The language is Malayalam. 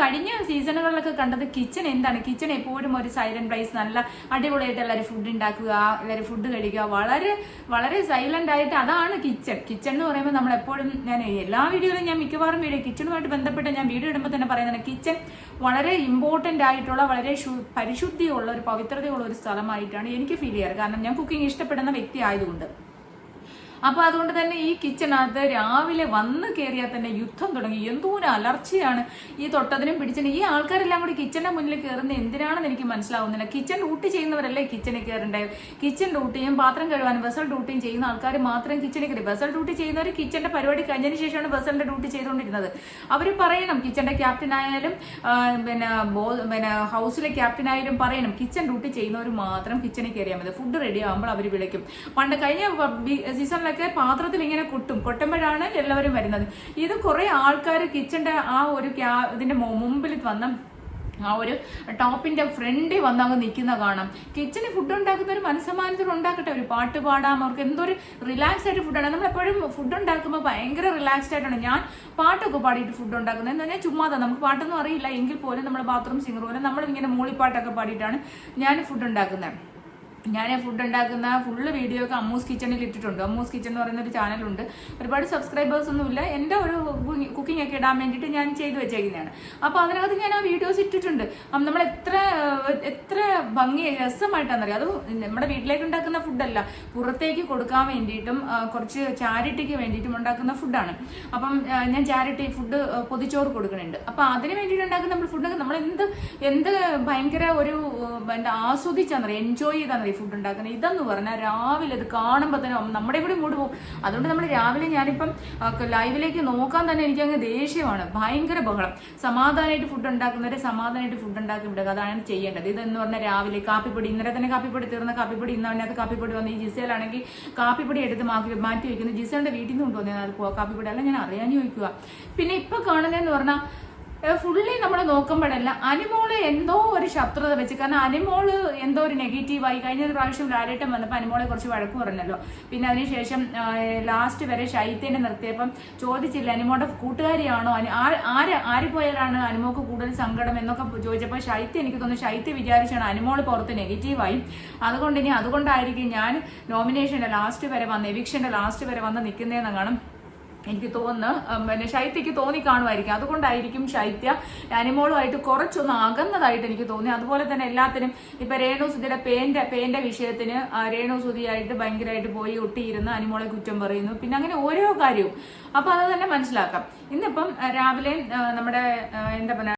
കഴിഞ്ഞ സീസണുകളിലൊക്കെ കണ്ടത് കിച്ചൺ എന്താണ്? കിച്ചൺ എപ്പോഴും ഒരു സൈലന്റ് പ്ലേസ് നല്ല അടിപൊളിയായിട്ട് എല്ലാവരും ഫുഡ് ഉണ്ടാക്കുക എല്ലാവരും ഫുഡ് കഴിക്കുക. വളരെ വളരെ സൈലന്റ് ആയിട്ട് അതാണ് കിച്ചൺ. കിച്ചൺ എന്ന് പറയുമ്പോൾ നമ്മൾ എപ്പോഴും ഞാൻ എല്ലാ വീഡിയോയിലും ഞാൻ മിക്കവാറും വീഡിയോ കിച്ചണുമായിട്ട് ബന്ധപ്പെട്ട് ഞാൻ വീഡിയോ ഇടുമ്പോൾ തന്നെ പറയുന്നത് കിച്ചൺ വളരെ ഇമ്പോർട്ടന്റ് ആയിട്ടുള്ള വളരെ പരിശുദ്ധിയുള്ള ഒരു പവിത്രതയുള്ള ഒരു സ്ഥലമായിട്ടാണ് എനിക്ക് ഫീൽ ചെയ്യാറ്. കാരണം ഞാൻ കുക്കിംഗ് ഇഷ്ടപ്പെടുന്ന വ്യക്തി ആയതുകൊണ്ട്. അപ്പൊ അതുകൊണ്ട് തന്നെ ഈ കിച്ചണകത്ത് രാവിലെ വന്ന് കയറിയാൽ തന്നെ യുദ്ധം തുടങ്ങി. എന്തോ ഒരു അലർച്ചയാണ്. ഈ തൊട്ടതിനും പിടിച്ചതിനും ഈ ആൾക്കാരെല്ലാം കൂടി കിച്ചന്റെ മുന്നിൽ കയറുന്ന എന്തിനാണെന്ന് എനിക്ക് മനസ്സിലാവുന്നില്ല. കിച്ചൺ ഡ്യൂട്ടി ചെയ്യുന്നവരല്ലേ കിച്ചണിൽ കയറേണ്ടത് കിച്ചൺ ഡ്യൂട്ടിയും പാത്രം കഴുകാനും വെസൽ ഡ്യൂട്ടിയും ചെയ്യുന്ന ആൾക്കാർ മാത്രം കിച്ചണിൽ കയറി വെസൽ ഡ്യൂട്ടി ചെയ്യുന്നവർ കിച്ചന്റെ പരിപാടി കഴിഞ്ഞതിന് ശേഷമാണ് വെസലിന്റെ ഡ്യൂട്ടി ചെയ്തുകൊണ്ടിരുന്നത്. അവർ പറയണം കിച്ചന്റെ ക്യാപ്റ്റൻ ആയാലും പിന്നെ ബോ പിന്നെ ഹൗസിലെ ക്യാപ്റ്റൻ ആയാലും പറയണം കിച്ചൺ ഡ്യൂട്ടി ചെയ്യുന്നവർ മാത്രം കിച്ചണിൽ കയറിയാൽ മതി. ഫുഡ് റെഡി ആകുമ്പോൾ അവർ വിളിക്കും. പണ്ട് കഴിഞ്ഞ സീസണിലൊക്കെ പാത്രത്തിൽ ഇങ്ങനെ കുട്ടും. കൊട്ടുമ്പോഴാണ് എല്ലാവരും വരുന്നത്. ഇത് കുറെ ആൾക്കാർ കിച്ചന്റെ ആ ഒരു ക്യാ ഇതിന്റെ മുമ്പിൽ വന്ന ആ ഒരു ടോപ്പിന്റെ ഫ്രണ്ടിൽ വന്ന് അങ്ങ് നിൽക്കുന്ന കാണാം. കിച്ചണിൽ ഫുഡ് ഉണ്ടാക്കുന്ന ഒരു മനസ്സമാനത്തിൽ ഉണ്ടാക്കട്ടെ. ഒരു പാട്ട് പാടാം. അവർക്ക് എന്തോ ഒരു റിലാക്സ് ആയിട്ട് ഫുഡാണ് നമ്മൾ എപ്പോഴും ഫുഡ് ഉണ്ടാക്കുമ്പോൾ ഭയങ്കര റിലാക്സ്ഡ് ആയിട്ടാണ് ഞാൻ പാട്ടൊക്കെ പാടിയിട്ട് ഫുഡ് ഉണ്ടാക്കുന്നത്. എന്ന് പറഞ്ഞാൽ ചുമ്മാതാ. നമുക്ക് പാട്ടൊന്നും അറിയില്ല. എങ്കിൽ പോലും നമ്മൾ ബാത്റൂം സിംഗർ പോലെ നമ്മളിങ്ങനെ മൂളിപ്പാട്ടൊക്കെ പാടിയിട്ടാണ് ഞാൻ ഫുഡ് ഉണ്ടാക്കുന്നത്. ഞാൻ ഫുഡ് ഉണ്ടാക്കുന്ന ഫുള്ള് വീഡിയോ ഒക്കെ അമ്മൂസ് കിച്ചണിൽ ഇട്ടിട്ടുണ്ട്. അമ്മൂസ് കിച്ചൺ എന്ന് പറയുന്ന ഒരു ചാനലുണ്ട് ഒരുപാട് സബ്സ്ക്രൈബേഴ്സ് ഒന്നുമില്ല എന്റെ ഒരു കുക്കിംഗ് ഒക്കെ ഇടാൻ വേണ്ടിയിട്ട് ഞാൻ ചെയ്തു വെച്ചേക്കുന്നതാണ്. അപ്പോൾ അതിനകത്ത് ഞാൻ ആ വീഡിയോസ് ഇട്ടിട്ടുണ്ട്. നമ്മൾ എത്ര എത്ര ഭംഗി രസമായിട്ടാണെന്നറിയാം? അത് നമ്മുടെ വീട്ടിലേക്ക് ഉണ്ടാക്കുന്ന ഫുഡല്ല പുറത്തേക്ക് കൊടുക്കാൻ വേണ്ടിയിട്ടും കുറച്ച് ചാരിറ്റിക്ക് വേണ്ടിയിട്ടും ഉണ്ടാക്കുന്ന ഫുഡാണ് അപ്പം ഞാൻ ചാരിറ്റി ഫുഡ് പൊതിച്ചോറ് കൊടുക്കുന്നുണ്ട്. അപ്പം അതിന് വേണ്ടിയിട്ട് ഉണ്ടാക്കുന്ന നമ്മൾ ഫുഡൊക്കെ നമ്മൾ എന്ത് എന്ത് ഭയങ്കര ഒരു എന്താ ആസ്വദിച്ചാന്നറിയാം? എൻജോയ് ചെയ്താന്നറിയാം? ഫുഡ് ഉണ്ടാക്കുന്നത്. ഇതെന്ന് പറഞ്ഞാൽ രാവിലെ ഇത് കാണുമ്പോൾ തന്നെ നമ്മുടെ കൂടി മൂട് പോകും. അതുകൊണ്ട് നമ്മൾ രാവിലെ ഞാനിപ്പം ലൈവിലേക്ക് നോക്കാൻ തന്നെ എനിക്ക് അങ്ങ് ദേഷ്യമാണ്. ഭയങ്കര ബഹളം. സമാധാനമായിട്ട് ഫുഡ് ഉണ്ടാക്കുന്നവരെ സമാധാനമായിട്ട് ഫുഡ് ഉണ്ടാക്കി വിടുക. അതാണ് ചെയ്യേണ്ടത്. ഇതെന്ന് പറഞ്ഞാൽ രാവിലെ കാപ്പിപ്പൊടി ഇന്നലെ തന്നെ കാപ്പിപ്പൊടി തീർന്ന കാപ്പിപ്പൊടി ഇന്ന് അതിനകത്ത് കാപ്പിപ്പൊടി വന്ന് ഈ ജിസയിലാണെങ്കിൽ കാപ്പിപ്പൊടി എടുത്ത് മാറ്റി മാറ്റി വയ്ക്കുന്നു ജിസയുടെ വീട്ടിൽ നിന്ന് കൊണ്ടുവന്നാൽ അത് കാപ്പിപ്പൊടി. അല്ല ഞാൻ അറിയാൻ ചോദിക്കുക. പിന്നെ ഇപ്പൊ കാണുന്നതെന്ന് പറഞ്ഞാൽ ഫുള്ളി നമ്മൾ നോക്കുമ്പോഴല്ല അനിമോൾ എന്തോ ഒരു ശത്രുത വെച്ച് കാരണം അനിമോൾ എന്തോ ഒരു നെഗറ്റീവായി കഴിഞ്ഞ ഒരു പ്രാവശ്യം ലാലേട്ടം വന്നപ്പോൾ അനിമോളെ കുറച്ച് വഴക്ക് പറഞ്ഞല്ലോ. പിന്നെ അതിനുശേഷം ലാസ്റ്റ് വരെ ശൈത്യനെ നിർത്തിയപ്പം ചോദിച്ചില്ല അനിമോളുടെ കൂട്ടുകാരിയാണോ? ആര് ആര് പോയാലാണ് അനിമോക്ക് കൂടുതൽ സങ്കടം എന്നൊക്കെ ചോദിച്ചപ്പോൾ ശൈത്യ എനിക്ക് തോന്നുന്നു ശൈത്യ വിചാരിച്ചാണ് അനിമോൾ പുറത്ത് നെഗറ്റീവായി. അതുകൊണ്ട് ഇനി അതുകൊണ്ടായിരിക്കും ഞാൻ നോമിനേഷന്റെ ലാസ്റ്റ് വരെ വന്ന് എവിക്ഷന്റെ ലാസ്റ്റ് വരെ വന്ന് നിൽക്കുന്നതെന്ന് കാണും. എനിക്ക് തോന്നുന്നു പിന്നെ ശൈത്യക്ക് തോന്നി കാണുമായിരിക്കും. അതുകൊണ്ടായിരിക്കും ശൈത്യ അനിമോളുമായിട്ട് കുറച്ചൊന്ന് അകന്നതായിട്ട് എനിക്ക് തോന്നി. അതുപോലെ തന്നെ എല്ലാത്തിനും ഇപ്പൊ രേണു സുധിയുടെ പേന്റെ പേന്റെ വിഷയത്തിന് രേണു സുധിയായിട്ട് ഭയങ്കരമായിട്ട് പോയി ഒട്ടിയിരുന്ന് അനിമോളെ കുറ്റം പറയുന്നു. പിന്നെ അങ്ങനെ ഓരോ കാര്യവും. അപ്പൊ അത് തന്നെ മനസ്സിലാക്കാം. ഇന്നിപ്പം രാവിലെ നമ്മുടെ എന്താ പറയുക